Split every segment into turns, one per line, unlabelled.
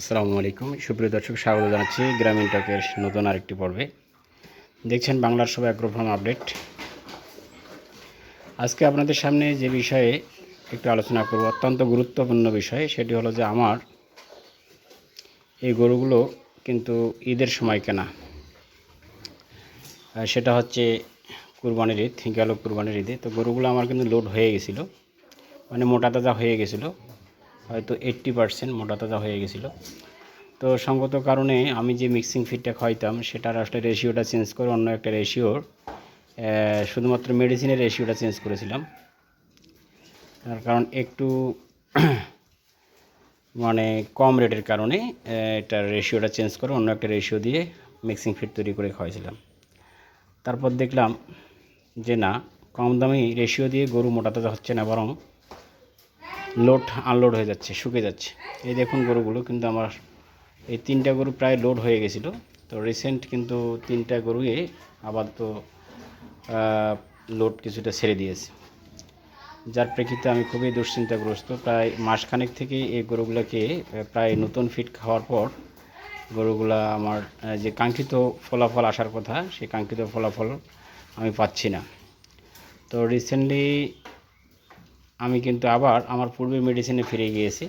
আসসালামু আলাইকুম। সুপ্রিয় দর্শক, স্বাগত জানাচ্ছি গ্রামীণ টকের নতুন আরেকটি পর্বে। দেখছেন বাংলার সব অ্যাগ্রোফার্ম আপডেট। আজকে আপনাদের সামনে যে বিষয়ে একটু আলোচনা করব, অত্যন্ত গুরুত্বপূর্ণ বিষয়, সেটি হলো যে আমার এই গরুগুলো কিন্তু ঈদের সময় কেনা। সেটা হচ্ছে কুরবানির ঈদ, গেল কুরবানির ঈদে। তো গরুগুলো আমার কিন্তু লোড হয়ে গেছিল মানে মোটা তাজা হয়ে গেছিল। হয়তো এইট্টি পার্সেন্ট মোটা তাজা হয়ে গেছিল। তো সঙ্গত কারণে আমি যে মিক্সিং ফিডটা খাইতাম সেটার আসলে রেশিওটা চেঞ্জ করে অন্য একটা রেশিওর শুধুমাত্র মেডিসিনের রেশিওটা চেঞ্জ করেছিলাম। তার কারণ একটু মানে কম রেটের কারণে এটার রেশিওটা চেঞ্জ করে অন্য একটা রেশিও দিয়ে মিক্সিং ফিড তৈরি করে খাওয়াইছিলাম। তারপর দেখলাম যে না, কম দামি রেশিও দিয়ে গরু মোটা তাজা হচ্ছে না বরং লোড আনলোড হয়ে যাচ্ছে শুকে যাচ্ছে। এই দেখুন গরুগুলো, কিন্তু আমার এই তিনটা গরু প্রায় লোড হয়ে গেছিল। তো রিসেন্ট কিন্তু তিনটা গরুই আবার তো লোড কিছুটা ছেড়ে দিয়েছে। যার প্রেক্ষিতে আমি খুবই দুশ্চিন্তাগ্রস্ত। প্রায় মাসখানেক থেকে এই গরুগুলোকে প্রায় নতুন ফিট খাওয়ার পর গরুগুলা আমার যে কাঙ্ক্ষিত ফলাফল আসার কথা, সেই কাঙ্ক্ষিত ফলাফল আমি পাচ্ছি না। তো রিসেন্টলি আমি কিন্তু আবার আমার পূর্বের মেডিসিনে ফিরে গিয়েছি।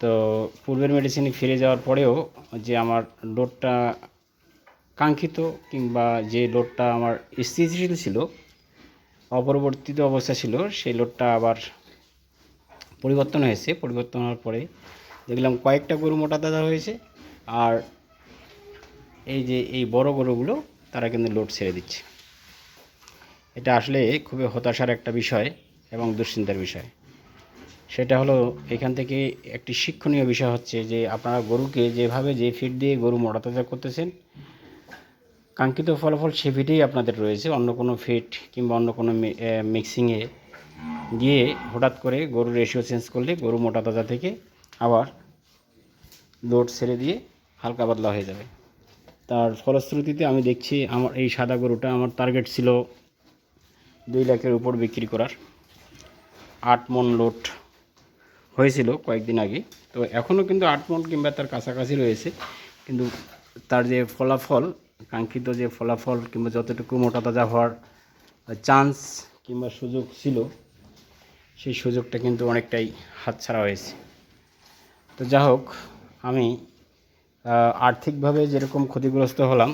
তো পূর্বের মেডিসিনে ফিরে যাওয়ার পরেও যে আমার লোডটা কাঙ্ক্ষিত কিংবা যে লোডটা আমার স্থিতিশীল ছিল, অপরিবর্তিত অবস্থা ছিল, সেই লোডটা আবার পরিবর্তন হয়েছে। পরিবর্তন হওয়ার পরে দেখলাম কয়েকটা গরু মোটা দাদা হয়েছে আর এই যে এই বড় গরুগুলো, তারা কিন্তু লোড ছেড়ে দিচ্ছে। এটা আসলে খুবই হতাশার একটা বিষয়। এবং দুশ্চিন্তার বিষয়। সেটা হলো এখান থেকে একটি শিক্ষণীয় বিষয় হচ্ছে যে আপনারা গরুকে যেভাবে যে ফিড দিয়ে গরু মোটাতাজা করতেছেন, কাঙ্ক্ষিত ফলাফল সে ফিটেই আপনাদের রয়েছে। অন্য কোনো ফিট কিংবা অন্য কোনো মিক্সিংয়ে গিয়ে হঠাৎ করে গরুর রেশিও চেঞ্জ করলে গরু মোটা তাজা থেকে আবার লোড ছেড়ে দিয়ে হালকা পাতলা হয়ে যাবে। তার ফলশ্রুতিতে আমি দেখছি আমার এই সাদা গরুটা আমার টার্গেট ছিল দুই লাখের উপর বিক্রি করার। আট মন লোড হয়েছিল কয়েকদিন আগে। তো এখনও কিন্তু আট মন কিংবা তার কাছাকাছি রয়েছে। কিন্তু তার যে ফলাফল, কাঙ্ক্ষিত যে ফলাফল কিংবা যতটুকু মোটা তাজা হওয়ার চান্স কিংবা সুযোগ ছিল, সেই সুযোগটা কিন্তু অনেকটাই হাতছাড়া হয়েছে। তো যা হোক আমি আর্থিকভাবে যেরকম ক্ষতিগ্রস্ত হলাম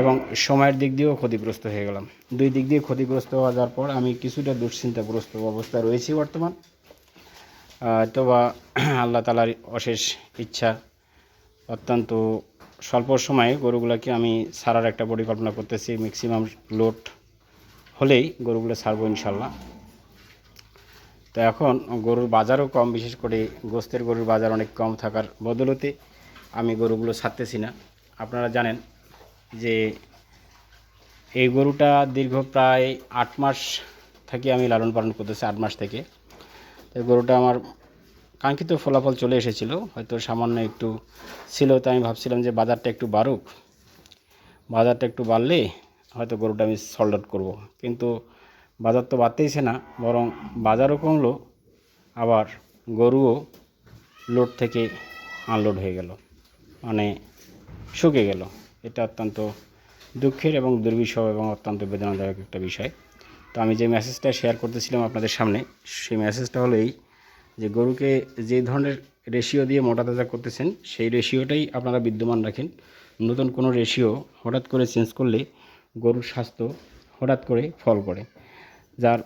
এবং সময়ের দিক দিয়েও ক্ষতিগ্রস্ত হয়ে গেলাম। দুই দিক দিয়ে ক্ষতিগ্রস্ত হওয়া যাওয়ার পর আমি কিছুটা দুশ্চিন্তাগ্রস্ত অবস্থায় রয়েছি বর্তমান। আহ, তো বা আল্লাহ তালার অশেষ ইচ্ছা অত্যন্ত স্বল্প সময়ে গরুগুলোকে আমি সারার একটা পরিকল্পনা করতেছি ম্যাক্সিমাম লোড হলেই গরুগুলো ছাড়বো ইনশাল্লাহ তো এখন গরুর বাজারও কম বিশেষ করে গোস্তের গরুর বাজার অনেক কম থাকার বদলতে আমি গরুগুলো ছাড়তেছি না। আপনারা জানেন যে এই গরুটা দীর্ঘ প্রায় আট মাস থেকে আমি লালন পালন করতেছি, আট মাস থেকে। তো গরুটা আমার কাঙ্ক্ষিত ফলাফল চলে এসেছিল, হয়তো সামান্য একটু ছিল, তো আমি ভাবছিলাম যে বাজারটা একটু বাড়ুক। বাজারটা একটু বাড়লে হয়তো গরুটা আমি সল্ড আউট করব। কিন্তু বাজার তো বাড়তেইছে না, বরং বাজারও কমলো, আবার গরুও লোড থেকে আনলোড হয়ে গেল মানে শুকে গেল। এটা অত্যন্ত দুঃখের এবং দুর্বিষহ এবং অত্যন্ত বেদনাদায়ক একটা বিষয়। তো আমি যে মেসেজটা শেয়ার করতেছিলাম আপনাদের সামনে, সেই মেসেজটা হলো এই যে গরুকে যে ধরনের রেশিও দিয়ে মোটা তাজা করতেছেন, সেই রেশিওটাই আপনারা বিদ্যমান রাখেন। নতুন কোনো রেশিও হঠাৎ করে চেঞ্জ করলে গরুর স্বাস্থ্য হঠাৎ করে ফল করে। যার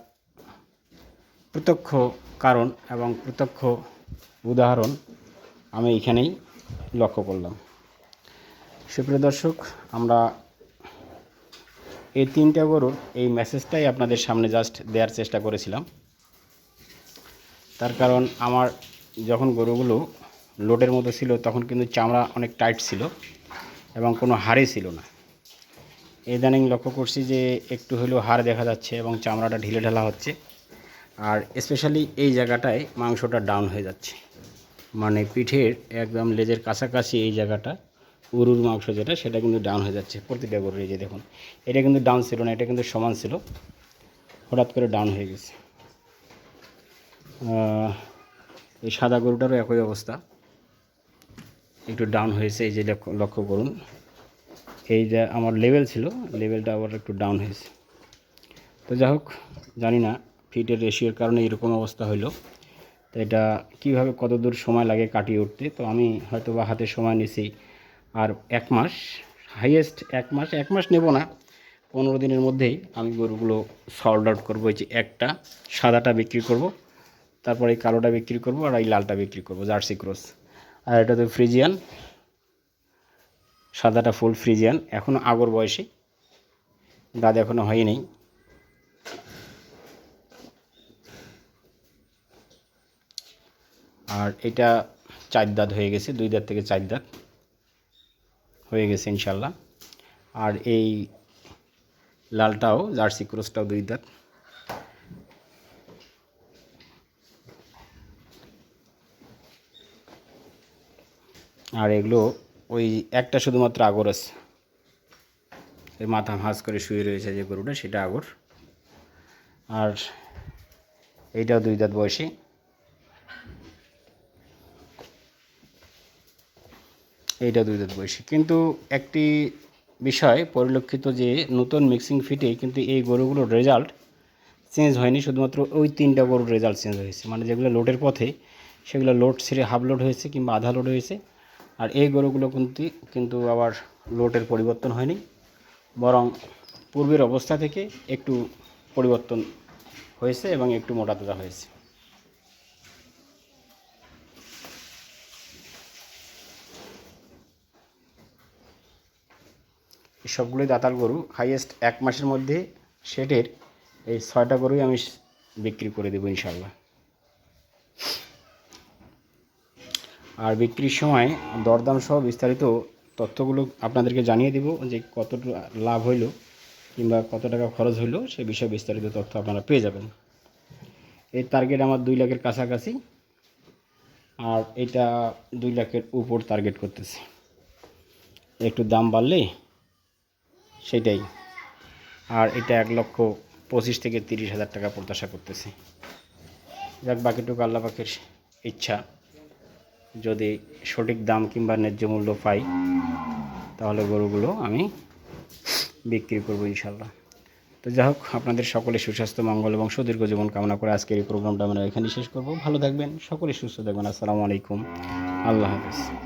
প্রত্যক্ষ কারণ এবং প্রত্যক্ষ উদাহরণ আমি এখানেই লক্ষ্য করলাম। সুপ্রিয় দর্শক, আমরা এই তিনটা গরুর এই মেসেজটাই আপনাদের সামনে জাস্ট দেওয়ার চেষ্টা করেছিলাম। তার কারণ আমার যখন গরুগুলো লোডের মতো ছিল, তখন কিন্তু চামড়া অনেক টাইট ছিল এবং কোনো হাড়ে ছিল না। ইদানিং লক্ষ্য করছি যে একটু হলেও হাড় দেখা যাচ্ছে এবং চামড়াটা ঢিলে ঢালা হচ্ছে। আর স্পেশালি এই জায়গাটায় মাংসটা ডাউন হয়ে যাচ্ছে। মানে পিঠের একদম লেজের কাছাকাছি এই জায়গাটা উরুর মাংস যেটা, সেটা কিন্তু ডাউন হয়ে যাচ্ছে প্রতিটা গরুর এই যে দেখুন। এটা কিন্তু ডাউন ছিল না, এটা কিন্তু সমান ছিল। হঠাৎ করে ডাউন হয়ে গেছে। এই সাদা গরুটারও একই অবস্থা। একটু ডাউন হয়েছে, এই যে লক্ষ্য- করুন। এই যে আমার লেভেল ছিল লেভেলটা আবার একটু ডাউন হয়েছে। তো যাই হোক, জানি না ফিটের রেশিওর কারণে এরকম অবস্থা হলো তো এটা কীভাবে কত দূর সময় লাগে কাটিয়ে উঠতে, তো আমি হয়তো বা হাতে সময় নিছি। আর এক মাস হাইয়েস্ট এক মাস এক মাস নেব না। পনেরো দিনের মধ্যেই আমি গরুগুলো সল্ড আউট করব যে একটা, সাদাটা বিক্রি করব, তারপর এই কালোটা বিক্রি করব আর এই লালটা বিক্রি করব, জার্সি ক্রস। আর এটা তো ফ্রিজিয়ান, সাদাটা ফুল ফ্রিজিয়ান এখনও আগর বয়সী, দাঁত এখনও হয়নি আর এটা চার দাঁত হয়ে গেছে, দুই দাঁত থেকে চার দাঁত। হয়ে গেছে ইনশাল্লাহ। আর এই লালটাও, জার্সি ক্রসটাও দুই দাঁত। আর এগুলো ওই একটা শুধুমাত্র আগর আছে। মাথা ভাঁজ করে শুয়ে রয়েছে যে গরুটা, সেটা আগর। আর এইটাও দুই দাঁত বয়সী। এইটা দুই দাঁত বয়সী কিন্তু একটি বিষয় পরিলক্ষিত যে নতুন মিক্সিং ফিটে কিন্তু এই গরুগুলোর রেজাল্ট চেঞ্জ হয়নি, শুধুমাত্র ওই তিনটা গরুর রেজাল্ট চেঞ্জ হয়েছে। মানে যেগুলো লোডের পথে, সেগুলো লোড ছেড়ে হাফ লোড হয়েছে কিংবা আধা লোড হয়েছে। আর এই গরুগুলো কিন্তু কিন্তু আবার লোডের পরিবর্তন হয়নি। বরং পূর্বের অবস্থা থেকে একটু পরিবর্তন হয়েছে এবং একটু মোটা তাজা হয়েছে। সবগুলোই দাতাল গরু। হাইয়েস্ট এক মাসের মধ্যে শেডের এই ছয়টা গরুই আমি বিক্রি করে দেবো ইনশাল্লাহ আর বিক্রির সময় দরদাম সহ বিস্তারিত তথ্যগুলো আপনাদেরকে জানিয়ে দেব যে কত লাভ হইল কিংবা কত টাকা খরচ হইল সে বিষয়ে বিস্তারিত তথ্য আপনারা পেয়ে যাবেন। এই টার্গেট আমার দুই লাখের কাছাকাছি আর এটা দুই লাখের উপর টার্গেট করতেছি। একটু দাম বাড়লে সেটাই। আর এটা এক লক্ষ পঁচিশ থেকে তিরিশ হাজার টাকা প্রত্যাশা করতেছি। যাক, বাকিটুকু আল্লাহ পাখির ইচ্ছা। যদি সঠিক দাম কিংবা ন্যায্য মূল্য পাই, তাহলে গরুগুলো আমি বিক্রি করব ইনশাল্লাহ তো যাই হোক, আপনাদের সকলে সুস্বাস্থ্য, মঙ্গল এবং সুদীর্ঘ জীবন কামনা করে আজকের এই প্রোগ্রামটা আমরা এখানে শেষ করব। ভালো থাকবেন, সকলে সুস্থ থাকবেন। আসসালামু আলাইকুম। আল্লাহ হাফিজ।